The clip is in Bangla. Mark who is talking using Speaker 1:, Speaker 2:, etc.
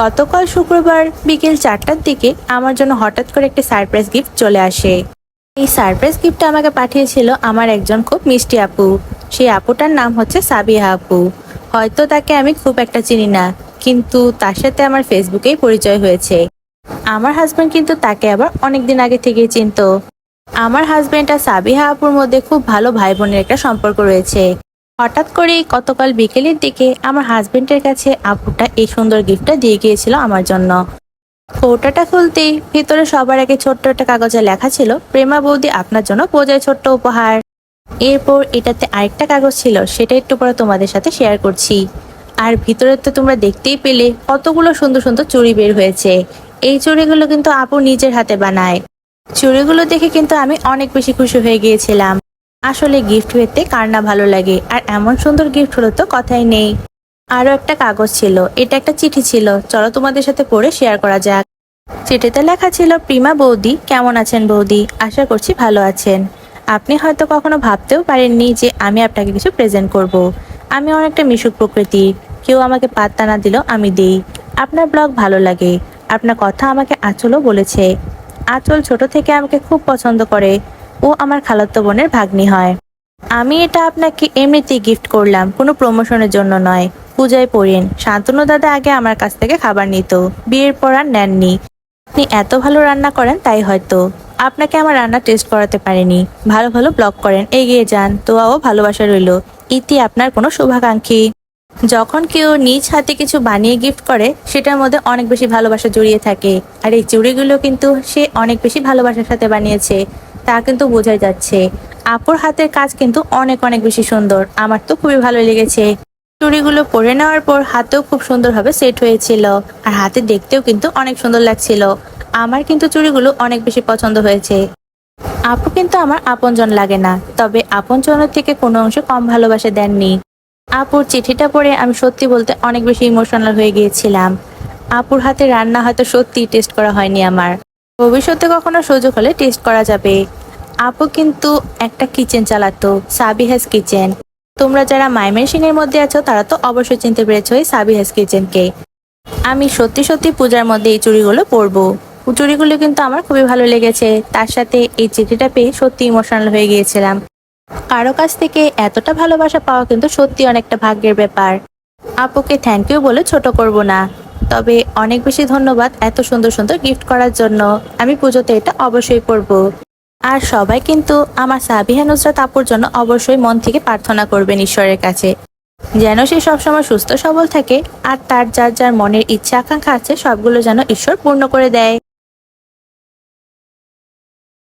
Speaker 1: গতকাল শুক্রবার বিকেল চারটার দিকে আমার জন্য হঠাৎ করে একটি সারপ্রাইজ গিফট চলে আসে। এই সারপ্রাইজ গিফটটা আমাকে পাঠিয়েছিল আমার একজন খুব মিষ্টি আপু। সেই আপুটার নাম হচ্ছে সাবিহা আপু। হয়তো তাকে আমি খুব একটা চিনি না, কিন্তু তার সাথে আমার ফেসবুকেই পরিচয় হয়েছে। আমার হাজব্যান্ড কিন্তু তাকে আবার অনেক দিন আগে থেকেই চিনতো। আমার হাজব্যান্ড আর সাবিহা আপুর মধ্যে খুব ভালো ভাই বোনের একটা সম্পর্ক রয়েছে। হঠাৎ করেই গতকাল বিকেলের দিকে আমার হাজবেন্ডের কাছে আপুটা এই সুন্দর গিফটটা দিয়ে গিয়েছিল আমার জন্য। কৌটাটা খুলতেই ভিতরে সবার আগে ছোট্ট একটা কাগজে লেখা ছিল, প্রেমা বৌদি আপনার জন্য বোঝায় ছোট্ট উপহার। এরপর এটাতে আরেকটা কাগজ ছিল, সেটা একটু পরে তোমাদের সাথে শেয়ার করছি। আর ভিতরে তো তোমরা দেখতেই পেলে কতগুলো সুন্দর সুন্দর চুড়ি বের হয়েছে। এই চুড়িগুলো কিন্তু আপু নিজের হাতে বানায়। চুড়িগুলো দেখে কিন্তু আমি অনেক বেশি খুশি হয়ে গিয়েছিলাম। আসলে গিফট পেতে কার না ভালো লাগে? আর এমন সুন্দর গিফট হলো তো কথাই নেই। আরও একটা কাগজ ছিল, এটা একটা চিঠি ছিল। চলো তোমাদের সাথে পড়ে শেয়ার করা যাক। চিঠিতে লেখা ছিল, প্রিমা বৌদি, কেমন আছেন বৌদি? আশা করছি ভালো আছেন। আপনি হয়তো কখনো ভাবতেও পারেননি যে আমি আপনাকে কিছু প্রেজেন্ট করব। আমি অনেকটা মিশুক প্রকৃতির। কেউ আমাকে পাত্তা না দিলেও আমি দিই। আপনার ব্লগ ভালো লাগে। আপনার কথা আমাকে আঁচলও বলেছে। আঁচল ছোট থেকে আমাকে খুব পছন্দ করে। ও আমার খালাতো বোনের ভাগ্নি হয়। আমি এটা আপনাকে এমনিতেই গিফট করলাম, কোনো প্রমোশনের জন্য নয়। পূজায় পড়েন। শান্তনু দাদা আগে আমার কাছ থেকে খাবার নিত। বিয়ের পর আর নেননি। আপনি এত ভালো রান্না করেন তাই হয়তো। আপনাকে আমার রান্না টেস্ট করাতে পারিনি। ভালো ভালো ব্লগ করেন। এগিয়ে যান। তোয়াও ভালোবাসা রইল। ইতি আপনার কোনো শুভাকাঙ্ক্ষী। যখন কেউ নিজ হাতে কিছু বানিয়ে গিফট করে, সেটার মধ্যে অনেক বেশি ভালোবাসা জড়িয়ে থাকে। আর এই চুড়িগুলো কিন্তু সে অনেক বেশি ভালোবাসার সাথে বানিয়েছে। তা কিন্তু বোঝাই যাচ্ছে। আপুর হাতের কাজ কিন্তু অনেক অনেক বেশি সুন্দর। আমার তো খুবই ভালো লেগেছে। চুড়িগুলো পরে নেওয়ার পর হাতেও খুব সুন্দরভাবে সেট হয়েছিল। আর হাতে দেখতেও কিন্তু অনেক সুন্দর লাগছিল। আমার কিন্তু চুড়িগুলো অনেক বেশি পছন্দ হয়েছে। আপু কিন্তু আমার আপনজন লাগে না। তবে আপনজনের থেকে কোনো অংশ কম ভালোবাসা দেননি। আপুর চিঠিটা পড়ে আমি সত্যি বলতে অনেক বেশি ইমোশনাল হয়ে গিয়েছিলাম। আপুর হাতে রান্না হয়তো সত্যি টেস্ট করা হয়নি আমার। ভবিষ্যতে কখনো সুযোগ হলে টেস্ট করা যাবে। আপু কিন্তু একটা কিচেন চালাতো সাবিহাস কিচেন তোমরা যারা মাইমেনসিং এর মধ্যে আছো, তারা তো অবশ্যই চিনতে পেরেছ এই সাবিহাস কিচেনকে আমি সত্যি সত্যি পূজার মধ্যে এই চুড়িগুলো পরবো। চুড়িগুলো কিন্তু আমার খুবই ভালো লেগেছে। তার সাথে এই চিঠিটা পেয়ে সত্যি ইমোশনাল হয়ে গিয়েছিলাম। কারও কাছ থেকে এতটা ভালোবাসা পাওয়া কিন্তু সত্যি অনেকটা ভাগ্যের ব্যাপার। আপুকে থ্যাংক ইউ বলে ছোট করব না। তবে অনেক বেশি ধন্যবাদ এত সুন্দর সুন্দর গিফট করার জন্য। আমি পুজোতে এটা অবশ্যই করব আর সবাই কিন্তু আমার সাবিহা নুসরাত আপুর জন্য অবশ্যই মন থেকে প্রার্থনা করবেন ঈশ্বরের কাছে। যেন সে সবসময় সুস্থ সবল থাকে আর তার যার যার মনের ইচ্ছা আকাঙ্ক্ষা আছে, সবগুলো যেন ঈশ্বর পূর্ণ করে দেয়।